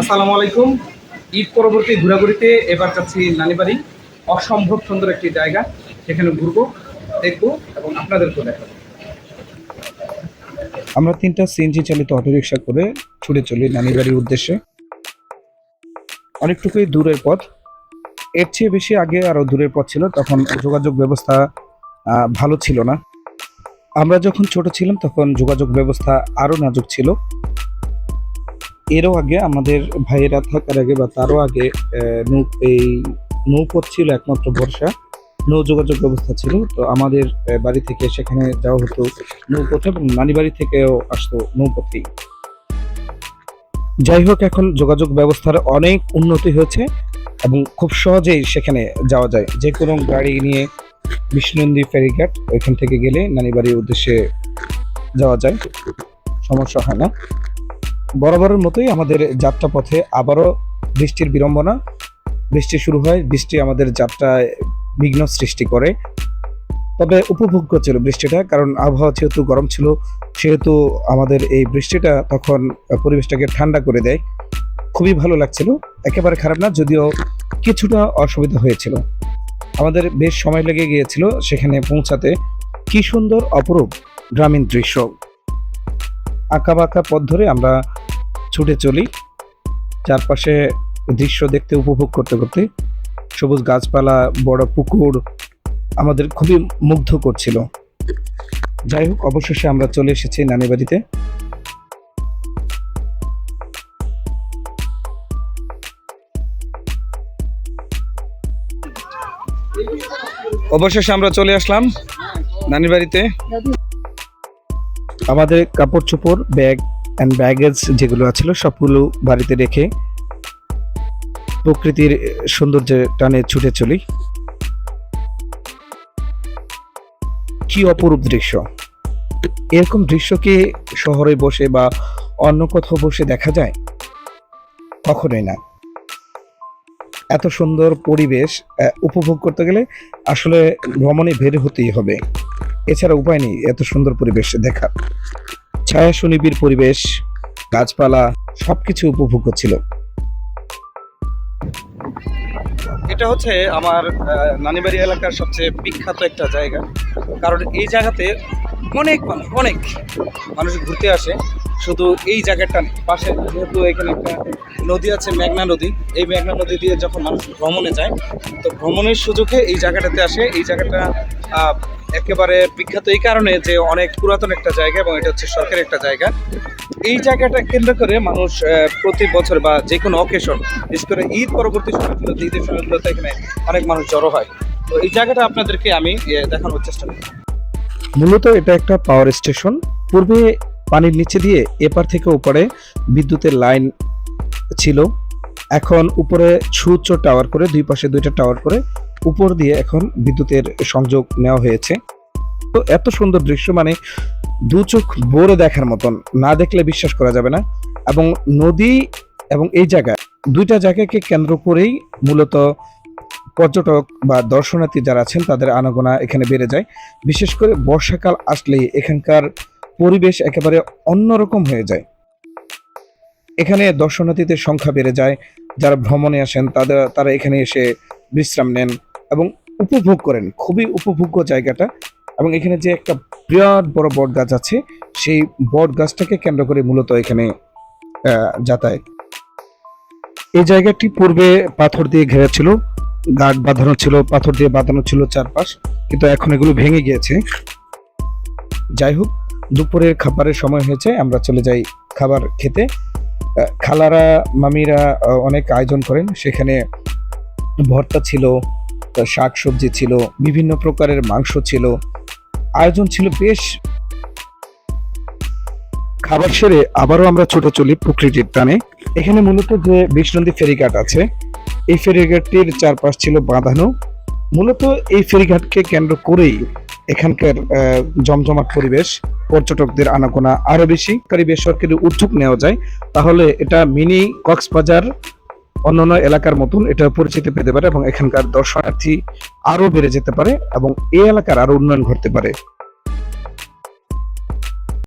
আসসালামু আলাইকুম। ঈদ পরবর্তী ঘোরাঘুরিতে এবার যাচ্ছি নানিবাড়ি। অসম্ভব সুন্দর একটি জায়গা। সেখানে ঘুরবো, দেখব এবং আপনাদেরকেও দেখাবো। আমরা তিনটা সিএনজি চালিত অটোরিকশা করে ছুটে চলি নানিবাড়ির উদ্দেশ্যে। অনেকটুকুই দূরের পথ। এর চেয়ে বেশি আগে আরও দূরের পথ ছিল, তখন যোগাযোগ ব্যবস্থা ভালো ছিল না। আমরা যখন ছোট ছিলাম, তখন যোগাযোগ ব্যবস্থা আরও নাজুক ছিল। এরও আগে আমাদের ভাইয়েরা থাকার আগে বা তারও আগে নৌ- এই নৌপথ ছিল একমাত্র বর্ষা। নৌ যোগাযোগ ব্যবস্থা ছিল। তো আমাদের বাড়ি থেকে সেখানে যাওয়া হতো নৌপথে এবং নানি বাড়ি থেকেও আসতো নৌপথেই। যাই হোক, এখন যোগাযোগ ব্যবস্থার অনেক উন্নতি হয়েছে এবং খুব সহজেই সেখানে যাওয়া যায়। যে কোনো গাড়ি নিয়ে বিষ্ণুনন্দী ফেরিঘাট, ওইখান থেকে গেলে নানি বাড়ির উদ্দেশ্যে যাওয়া যায়। সমস্যা হয় না। বরাবরের মতোই আমাদের যাত্রা পথে আবারও বৃষ্টির বিড়ম্বনা। বৃষ্টি শুরু হয়, বৃষ্টি আমাদের যাত্রায় বিঘ্ন সৃষ্টি করে। তবে উপভোগ্য ছিল বৃষ্টিটা, কারণ আবহাওয়া যেহেতু গরম ছিল, সেহেতু আমাদের এই বৃষ্টিটা তখন পরিবেশটাকে ঠান্ডা করে দেয়। খুবই ভালো লাগছিল, একেবারে খারাপ না, যদিও কিছুটা অসুবিধা হয়েছিল। আমাদের বেশ সময় লেগে গিয়েছিল সেখানে পৌঁছাতে। কি সুন্দর অপরূপ গ্রামীণ দৃশ্য। আঁকা বাঁকা পথ ধরে আমরা ছুটে চলি। চারপাশে দৃশ্য দেখতে, উপভোগ করতে করতে সবুজ গাছপালা, বড় পুকুর আমাদের খুবই মুগ্ধ করছিল। যাই হোক, অবশেষে আমরা চলে এসেছি নানি বাড়িতে অবশেষে আমরা চলে আসলাম নানি বাড়িতে আমাদের কাপড় চোপড়, ব্যাগ অ্যান্ড ব্যাগেজ যেগুলো আছিল, সবগুলো বাড়িতে রেখে প্রকৃতির সৌন্দর্যের টানে ছুটে চলি। কি অপরূপ দৃশ্য। এরকম দৃশ্যকে শহরে বসে বা অন্য কোথাও বসে দেখা যায়? কখনোই না। এত সুন্দর পরিবেশ উপভোগ করতে গেলে আসলে ভ্রমণে বের হতেই হবে। এছাড়া উপায় নেই এত সুন্দর পরিবেশ দেখার ছায়া সুনিবিড় পরিবেশ, গাছপালা, সবকিছু উপভোগ ছিল এটা হচ্ছে আমার নানিবাড়ি এলাকার সবচেয়ে বিখ্যাত একটা জায়গা। কারণ এই জায়গাতে অনেক মানুষ অনেক মানুষ ঘুরতে আসে। শুধু এই জায়গাটা। পাশে যেহেতু এখানে একটা নদী আছে, মেঘনা নদী। এই মেঘনা নদী দিয়ে যখন মানুষ ভ্রমণে যায়, তো ভ্রমণের সুযোগে এই জায়গাটাতে আসে। এই জায়গাটা একেবারে বিখ্যাত এই কারণে যে অনেক পুরাতন একটা জায়গা এবং এটা হচ্ছে সরকারি একটা জায়গা। এই জায়গাটা কেন্দ্র করে মানুষ প্রতি বছর বা যে কোনো অকেশন বিশেষ করে ঈদ পরবর্তী সময়গুলোতে ঈদের সময়গুলোতে এখানে অনেক মানুষ জড়ো হয়। তো এই জায়গাটা আপনাদেরকে আমি দেখানোর চেষ্টা করি। মূলত এটা একটা পাওয়ার স্টেশন পূর্বে পানির নিচে দিয়ে এপার থেকে উপরে বিদ্যুতের লাইন ছিল। এখন উপরে সুউচ্চ টাওয়ার করে, দুই পাশে দুইটা টাওয়ার করে উপর দিয়ে এখন বিদ্যুতের সংযোগ নেওয়া হয়েছে। তো এত সুন্দর দৃশ্য মানে দু চোখ বড় দেখার মতন, না দেখলে বিশ্বাস করা যাবে না। এবং নদী এবং এই জায়গা দুইটা জায়গাকে কেন্দ্র করেই মূলত পর্যটক বা দর্শনার্থী যারা আছেন, তাদের আনাগোনা এখানে বেড়ে যায়। বিশেষ করে বর্ষাকাল আসলেই এখানকার পরিবেশ একেবারে অন্যরকম হয়ে যায়। এখানে দর্শনার্থীদের সংখ্যা বেড়ে যায়। যারা ভ্রমণে আসেন, তাদের, তারা এখানে এসে বিশ্রাম নেন। এবং উপভোগ করেন। খুবই উপভোগ্য জায়গাটা। এবং এখানে যে একটা বিরাট বড় বট গাছ আছে, সেই বট গাছটাকে কেন্দ্র করে মূলত এখানে যাতায়াত। এই জায়গাটি পূর্বে পাথর দিয়ে ঘেরা ছিল গার্ড বাঁধানো ছিল, পাথর দিয়ে বাঁধানো ছিল চারপাশ, কিন্তু এখন এগুলো ভেঙে গিয়েছে। যাই হোক, দুপুরের খাবারের সময় হয়েছে, আমরা চলে যাই খাবার খেতে। খালারা, মামিরা অনেক আয়োজন করেন। সেখানে ভর্তা ছিল শাক সবজি ছিল, বিভিন্ন প্রকারের মাংস ছিল, আয়োজন ছিল বেশ। খাবার সেরে আবারও আমরা ছোট চলি প্রকৃতির টানে। এখানে মূলত যে বিষ্ণন্দী ফেরিঘাট আছে, এই ফেরিঘাটটির চারপাশ ছিল বাঁধানো। মূলত এই ফেরিঘাটকে কেন্দ্র করেই এখানকার জমজমাট পরিবেশ, পর্যটকদের আনাগোনা আরও বেশি। কারি বেসরকারি উদ্যোগ নেওয়া যায়, তাহলে এটা মিনি কক্সবাজার অন্যান্য এলাকার মতন এটা পরিচিতি পেতে পারে এবং এখানকার দর্শনার্থী আরও বেড়ে যেতে পারে এবং এই এলাকার আরও উন্নয়ন ঘটতে পারে।